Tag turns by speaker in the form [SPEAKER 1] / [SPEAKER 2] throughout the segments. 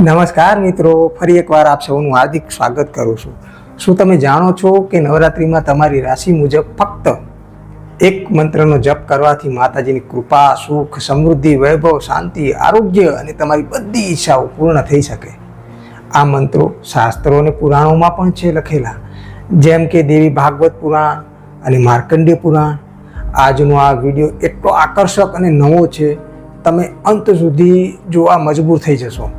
[SPEAKER 1] નમસ્કાર મિત્રો, ફરી એકવાર આપ સૌનું હાર્દિક સ્વાગત કરું છું. શું તમે જાણો છો કે નવરાત્રિમાં તમારી રાશિ મુજબ ફક્ત એક મંત્રનો જપ કરવાથી માતાજીની કૃપા, સુખ, સમૃદ્ધિ, વૈભવ, શાંતિ, આરોગ્ય અને તમારી બધી ઈચ્છાઓ પૂર્ણ થઈ શકે? આ મંત્રો શાસ્ત્રો અને પુરાણોમાં પણ છે લખેલા. જેમ કે દેવી ભાગવત પુરાણ અને માર્કંડ્ય પુરાણ. આજનો આ વીડિયો એટલો આકર્ષક અને નવો છે, તમે અંત સુધી જોવા મજબૂર થઈ જશો.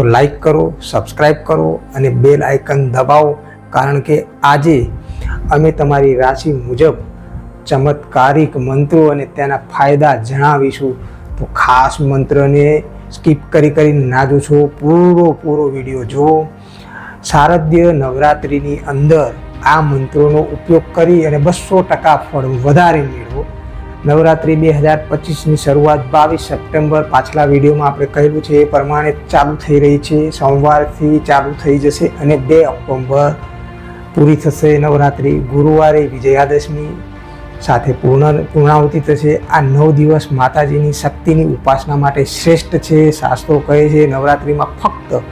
[SPEAKER 1] તો લાઈક કરો સબસ્ક્રાઈબ કરો અને બેલ આઇકન દબાવો, કારણ કે આજે અમે તમારી રાશિ મુજબ ચમત્કારિક મંત્રો અને તેના ફાયદા જણાવીશું. તો ખાસ મંત્રને સ્કીપ કરી કરીને ના જોશો, પૂરો પૂરો વીડિયો જુઓ. શારદીય નવરાત્રિની અંદર આ મંત્રોનો ઉપયોગ કરી અને બસો ટકા ફળ વધારે મેળવો. નવરાત્રિ બે હજાર પચીસની શરૂઆત બાવીસ સપ્ટેમ્બર પાછલા વિડીયોમાં આપણે કહેલું છે, એ પ્રમાણે ચાલુ થઈ રહી છે. સોમવારથી ચાલુ થઈ જશે અને બે ઓક્ટોબર પૂરી થશે નવરાત્રિ. ગુરુવારે વિજયાદશમી સાથે પૂર્ણ, પૂર્ણાહુતિ થશે. આ નવ દિવસ માતાજીની શક્તિની ઉપાસના માટે શ્રેષ્ઠ છે. શાસ્ત્રો કહે છે, નવરાત્રિમાં ફક્ત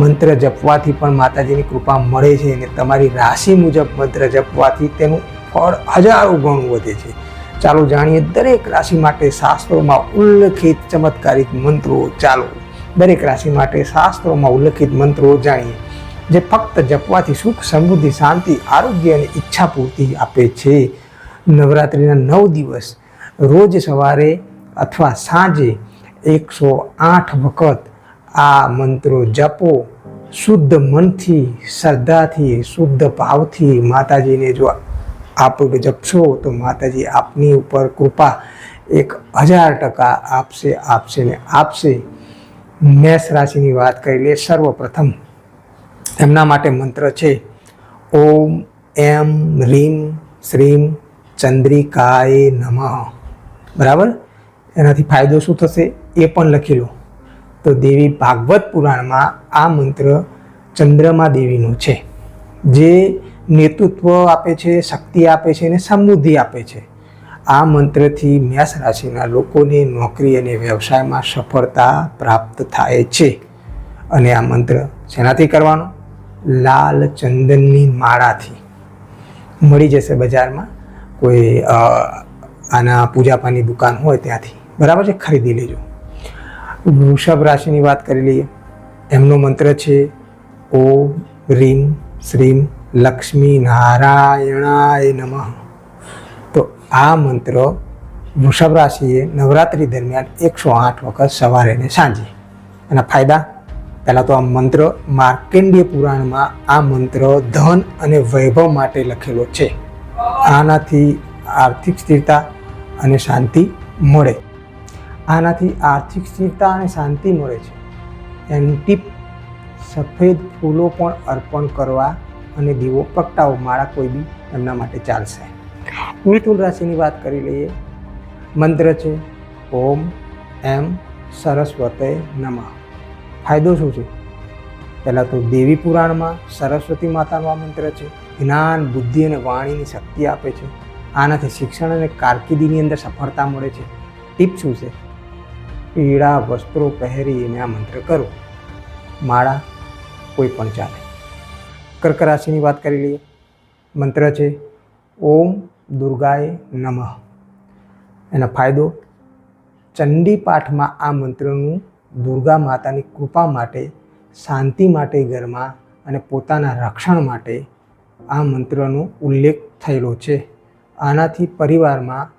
[SPEAKER 1] મંત્ર જપવાથી પણ માતાજીની કૃપા મળે છે અને તમારી રાશિ મુજબ મંત્ર જપવાથી તેનું ફળ હજારો ગણું વધે છે. ચાલો જાણીએ દરેક રાશિ માટે શાસ્ત્રોમાં ઉલ્લેખિત ચમત્કારિક મંત્રો ચાલો. દરેક રાશિ માટે શાસ્ત્રોમાં ઉલ્લેખિત મંત્રો જાણીએ, જે ફક્ત જપવાથી સુખ, સમૃદ્ધિ, શાંતિ, આરોગ્ય અને ઈચ્છા પૂર્તિ આપે છે. નવરાત્રિના નવ દિવસ, રોજ સવારે અથવા સાંજે એકસો આઠ વખત આ મંત્રો જપો. શુદ્ધ મનથી, શ્રદ્ધાથી, શુદ્ધ ભાવથી માતાજીને જો આપણે જપશો તો માતાજી આપની ઉપર કૃપા એક હજાર ટકા આપશે આપશે ને આપશે. મેષ રાશિની વાત કરી લે સર્વપ્રથમ એમના માટે મંત્ર છે, ઓમ, એમ, રીમ, શ્રીમ, ચંદ્રિકાય નમઃ. બરાબર? એનાથી ફાયદો શું થશે? એ પણ લખી લો. તો દેવી ભાગવત પુરાણમાં આ મંત્ર ચંદ્રમા દેવીનું છે. જે નેતૃત્વ આપે છે, શક્તિ આપે છે અને સમૃદ્ધિ આપે છે. આ મંત્રથી મેષ રાશિના લોકોને નોકરી અને વ્યવસાયમાં સફળતા પ્રાપ્ત થાય છે. અને આ મંત્ર શેનાથી કરવાનો? લાલ ચંદનની માળાથી. મળી જશે બજારમાં. કોઈ આના પૂજાપાની દુકાન હોય ત્યાંથી. બરાબર છે? ખરીદી લેજો. વૃષભ રાશિની વાત કરી લઈએ. એમનો મંત્ર છે, ઓમ, રીમ, શ્રીમ લક્ષ્મી નારાયણાય નમઃ. તો આ મંત્ર વૃષભ રાશિએ નવરાત્રિ દરમિયાન એકસો આઠ વખત સવારે ને સાંજે. એના ફાયદા? પહેલાં તો આ મંત્ર માર્કેન્ડીય પુરાણમાં આ મંત્ર ધન અને વૈભવ માટે લખેલો છે. આનાથી આર્થિક સ્થિરતા અને શાંતિ મળે. આનાથી આર્થિક સ્થિરતા અને શાંતિ મળે છે. એની સફેદ ફૂલો પણ અર્પણ કરવા અને દીવો પ્રગટાવો માળા કોઈ બી એમના માટે ચાલશે. મિથુન રાશિની વાત કરી લઈએ. મંત્ર છે, ઓમ એમ સરસ્વતે નમઃ. ફાયદો શું છે? પહેલાં તો દેવી પુરાણમાં સરસ્વતી માતાનો મંત્ર છે. જ્ઞાન, બુદ્ધિ અને વાણીની શક્તિ આપે છે. આનાથી શિક્ષણ અને કારકિર્દીની અંદર સફળતા મળે છે. ટીપ શું છે? પીળા વસ્ત્રો પહેરીને આ મંત્ર કરો. માળા કોઈ પણ ચાલે. કર્ક રાશિની વાત કરી લઈએ. મંત્ર છે, ઓમ દુર્ગાએ નમઃ. એનો ફાયદો, ચંડી પાઠમાં આ મંત્રનું દુર્ગા માતાની કૃપા માટે, શાંતિ માટે ઘરમાં અને પોતાના રક્ષણ માટે આ મંત્રનો ઉલ્લેખ થયેલો છે. આનાથી પરિવારમાં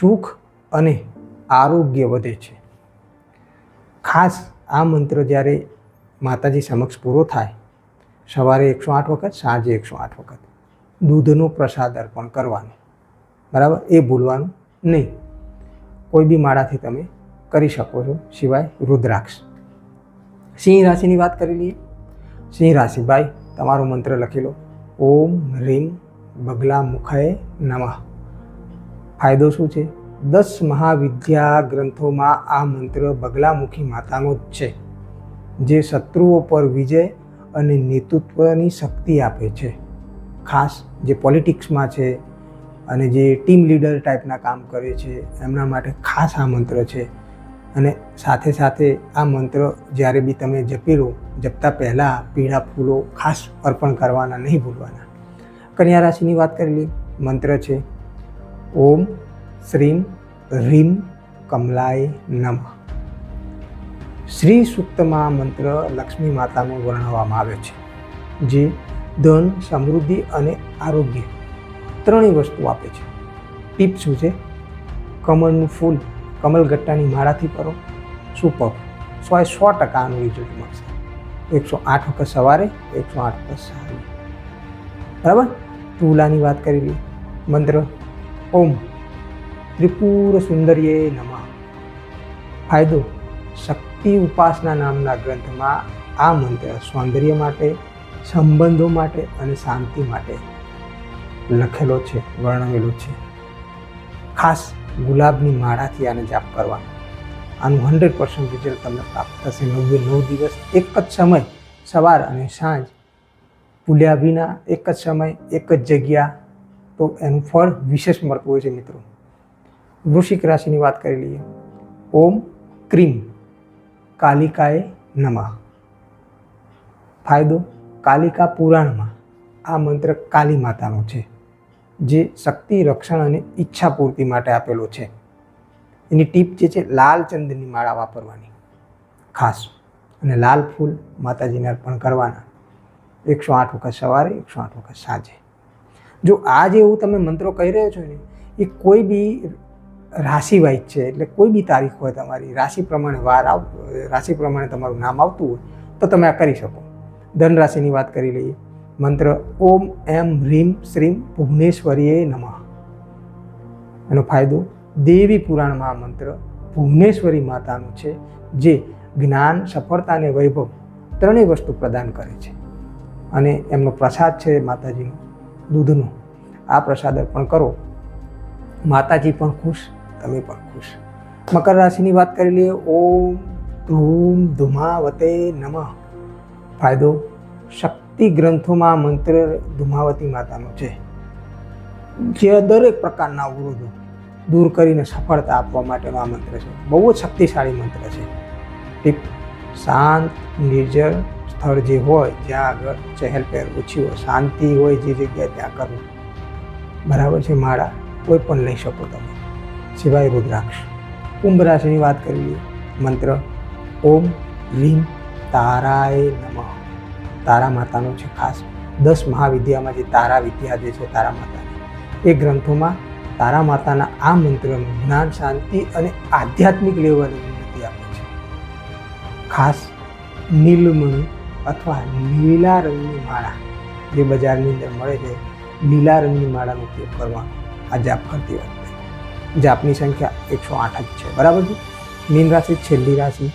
[SPEAKER 1] સુખ અને આરોગ્ય વધે છે. ખાસ આ મંત્ર જ્યારે માતાજી સમક્ષ પૂરો થાય સવારે એકસો આઠ વખત, સાંજે એકસો આઠ વખત. દૂધનો પ્રસાદ અર્પણ કરવાનો. બરાબર? એ ભૂલવાનું નહીં. કોઈ બી માળાથી તમે કરી શકો છો. સિવાય રુદ્રાક્ષ. સિંહ રાશિની વાત કરી લઈએ. સિંહ રાશિ, ભાઈ, તમારો મંત્ર લખી લો. ઓમ રીમ બગલા મુખાએ નમઃ. ફાયદો શું છે? દસ મહાવિદ્યા ગ્રંથોમાં આ મંત્ર બગલામુખી માતાનો જ છે. જે શત્રુઓ પર વિજય અને નેતૃત્વની શક્તિ આપે છે. ખાસ જે પોલિટિક્સમાં છે અને જે ટીમ લીડર ટાઈપના કામ કરે છે, એમના માટે ખાસ આ મંત્ર છે. અને સાથે સાથે આ મંત્ર જ્યારે બી તમે જપી લો જપતા પહેલાં પીળા ફૂલો ખાસ અર્પણ કરવાના, નહીં ભૂલવાના. કન્યા રાશિની વાત કરી લઈએ મંત્ર છે. ઓમ શ્રીમ, રીમ, કમલાય નમઃ. શ્રી સૂક્તમાં મંત્ર લક્ષ્મી માતાનું વર્ણવવામાં આવે છે, જે ધન, સમૃદ્ધિ અને આરોગ્ય ત્રણેય વસ્તુ આપે છે. ટીપ શું છે? કમળનું ફૂલ કમલગટ્ટાની માળાથી કરો, સુપર સો એ સો ટકા આનું રિઝલ્ટ મળશે. એકસો આઠ વખત સવારે, એકસો આઠ વખત સાંજે. બરાબર? તુલાની વાત કરી લઈએ. મંત્ર, ઓમ ત્રિપુર સુંદરીએ નમા. ફાયદો, શક્તિ ઉપાસના નામના ગ્રંથમાં આ મંત્ર સૌંદર્ય માટે, સંબંધો માટે અને શાંતિ માટે લખેલો છે, વર્ણવેલો છે. ખાસ ગુલાબની માળાથી આને જાપ કરવાનો આનું હંડ્રેડ પર્સન્ટ રિઝલ્ટ તમને પ્રાપ્ત થશે. નવે, નવ દિવસ, એક જ સમય, સવાર અને સાંજ. ભૂલ્યા વિના એક જ સમય, એક જ જગ્યા. તો એનું ફળ વિશેષ મળતું હોય છે મિત્રો. વૃશ્ચિક રાશિની વાત કરી લઈએ. ઓમ ક્રીમ. કાલિકાએ નમઃ. ફાયદો, કાલિકા પુરાણમાં આ મંત્ર કાલી માતાનો છે, જે શક્તિ, રક્ષણ અને ઈચ્છા પૂર્તિ માટે આપેલો છે. એની ટીપ જે છે, લાલ ચંદનની માળા વાપરવાની. ખાસ. અને લાલ ફૂલ માતાજીને અર્પણ કરવાના. એકસો આઠ વખત સવારે, એકસો આઠ વખત સાંજે. જો આ જે એવું તમે મંત્રો કહી રહ્યો છો ને, એ કોઈ બી રાશિ વાઇઝ છે, એટલે કોઈ બી તારીખ હોય તમારી, રાશિ પ્રમાણે વાર આવ, રાશિ પ્રમાણે તમારું નામ આવતું હોય, તો તમે આ કરી શકો. ધન રાશિની વાત કરી લઈએ. મંત્ર, ઓમ, એમ હ્રીમ શ્રીમ, ભુવનેશ્વરીએ નમઃ. એનો ફાયદો, દેવી પુરાણમાં આ મંત્ર ભુવનેશ્વરી માતાનું છે, જે જ્ઞાન, સફળતા અને વૈભવ ત્રણેય વસ્તુ પ્રદાન કરે છે. અને એમનો પ્રસાદ છે માતાજીનો, દૂધનો. આ પ્રસાદ અર્પણ કરો. માતાજી પણ ખુશ તમે પણ ખુશ. મકર રાશિની વાત કરી લઈએ, ઓમ ધૂમ ધુમાવતે નમઃ. ફાયદો, શક્તિ ગ્રંથોમાં મંત્ર ધુમાવતી માતાનો છે, જે દરેક પ્રકારના અવરોધો દૂર કરીને સફળતા આપવા માટેનો આ મંત્ર છે. બહુ જ શક્તિશાળી મંત્ર છે. ટીપ શાંત, નિર્જળ સ્થળ જે હોય, જ્યાં આગળ ચહેલ પહેલ ઓછી હોય, શાંતિ હોય જે જગ્યાએ ત્યાં કરવું. બરાબર છે, માળા કોઈ પણ લઈ શકો તમે. સિવાય રુદ્રાક્ષ. કુંભ રાશિની વાત કરી લઈએ મંત્ર ઓમ રીમ તારાએ નમઃ. તારા માતાનો છે ખાસ દસ મહાવિદ્યામાં જે તારા વિદ્યા જે છે તારા માતાની. એ ગ્રંથોમાં તારા માતાના આ મંત્રનું જ્ઞાન, શાંતિ અને આધ્યાત્મિક લેવલની ઉન્નતિ આપે છે. ખાસ નીલમણી અથવા લીલા રંગની માળા જે બજારની અંદર મળે છે, લીલા રંગની માળાનો ઉપયોગ કરવા આ જાપ કરતી વખતે જાપની સંખ્યા એકસો આઠ જ છે. બરાબર છે? મીન રાશિ છેલ્લી રાશિ.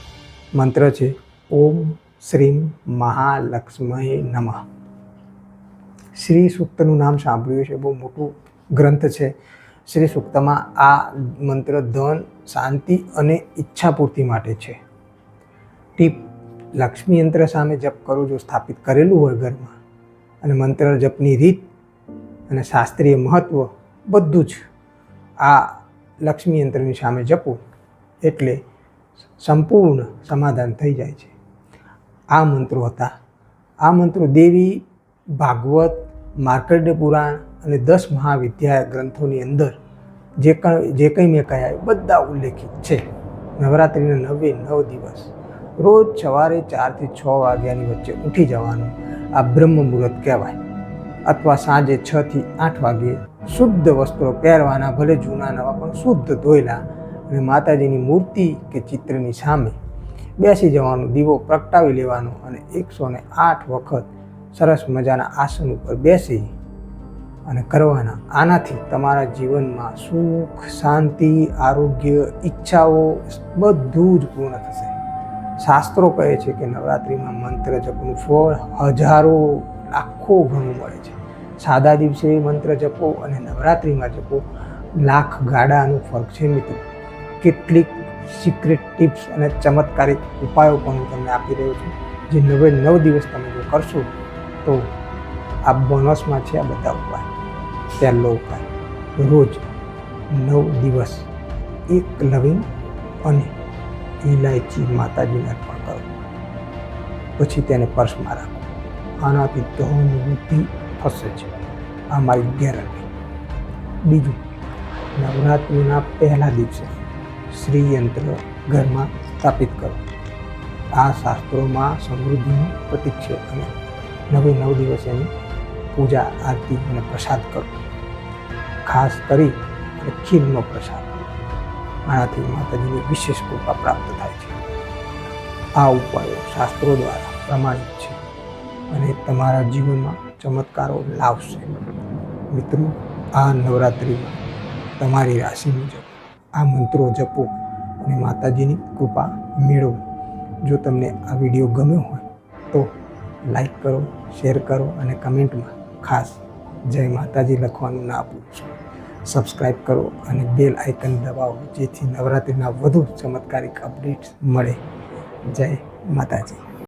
[SPEAKER 1] મંત્ર છે, ઓમ શ્રીમ મહાલક્ષ્મય નમઃ. શ્રી સૂક્તનું નામ સાંભળ્યું છે બહુ મોટું ગ્રંથ છે. શ્રી સૂક્તમાં આ મંત્ર ધન, શાંતિ અને ઈચ્છા પૂર્તિ માટે છે. ટીપ, લક્ષ્મી યંત્ર સામે જપ કરો જો સ્થાપિત કરેલું હોય ઘરમાં. અને મંત્ર, જપની રીત અને શાસ્ત્રીય મહત્ત્વ બધું જ. આ લક્ષ્મી યંત્રની સામે જપો એટલે સંપૂર્ણ સમાધાન થઈ જાય છે. આ મંત્રો હતા. આ મંત્રો દેવી ભાગવત માર્કંડ પુરાણ અને દસ મહાવિદ્યા ગ્રંથોની અંદર જે કંઈ જે કંઈ મેં કહ્યા એ બધા ઉલ્લેખિત છે. નવરાત્રિના નવે નવ દિવસ. રોજ સવારે ચારથી છ વાગ્યાની વચ્ચે ઉઠી જવાનું આ બ્રહ્મ મુહૂર્ત કહેવાય. અથવા સાંજે છથી આઠ વાગે શુદ્ધ વસ્ત્રો પહેરવાના, ભલે જૂના નવા, પણ શુદ્ધ ધોયેલા અને માતાજીની મૂર્તિ કે ચિત્રની સામે બેસી જવાનું દીવો પ્રગટાવી લેવાનો અને એકસો ને આઠ વખત સરસ મજાના આસન ઉપર બેસી અને કરવાના. આનાથી તમારા જીવનમાં સુખ, શાંતિ, આરોગ્ય, ઈચ્છાઓ બધું જ પૂર્ણ થશે. શાસ્ત્રો કહે છે કે નવરાત્રિમાં મંત્ર જપનું ફળ હજારો, લાખો ઘણું મળે છે. સાદા દિવસે મંત્ર જપો અને નવરાત્રિમાં જપો. લાખ ગાડાનું ફરક છે મિત્રો. કેટલીક સિક્રેટ ટિપ્સ અને ચમત્કારિક ઉપાયો પણ હું તમને આપી રહ્યો છું. જે નવે નવ દિવસ તમે જો કરશો તો આ બોનસમાં છે આ બધા ઉપાય. પહેલો ઉપાય. રોજ નવ દિવસ એક લવિંગ અને ઇલાયચી માતાજીને અર્પણ કરો. પછી તેને પર્સમાં રાખો. આનાથી ધન વૃદ્ધિ થશે છે આ મારી ગેરંટી. બીજું, નવરાત્રિના પહેલા દિવસે શ્રીયંત્ર ઘરમાં સ્થાપિત કરો. આ શાસ્ત્રોમાં સમૃદ્ધિનું પ્રતીક છે અને નવે નવ દિવસ પૂજા, આરતી અને પ્રસાદ કરો. ખાસ કરી અને ખીરનો પ્રસાદ. આનાથી માતાજીની વિશેષ કૃપા પ્રાપ્ત થાય છે. આ ઉપાયો શાસ્ત્રો દ્વારા પ્રમાણિત છે અને તમારા જીવનમાં ચમત્કારો લાવશે. મિત્રો, આ નવરાત્રિમાં તમારી રાશિ મુજબ આ મંત્રો જપો અને માતાજીની કૃપા મેળવો. જો તમને આ વીડિયો ગમ્યો હોય તો લાઈક કરો, શેર કરો અને કમેન્ટમાં ખાસ જય માતાજી લખવાનું ના ભૂલશો. સબસ્ક્રાઈબ કરો અને બેલ આઇકન દબાવો જેથી નવરાત્રિના વધુ ચમત્કારિક અપડેટ્સ મળે. જય માતાજી.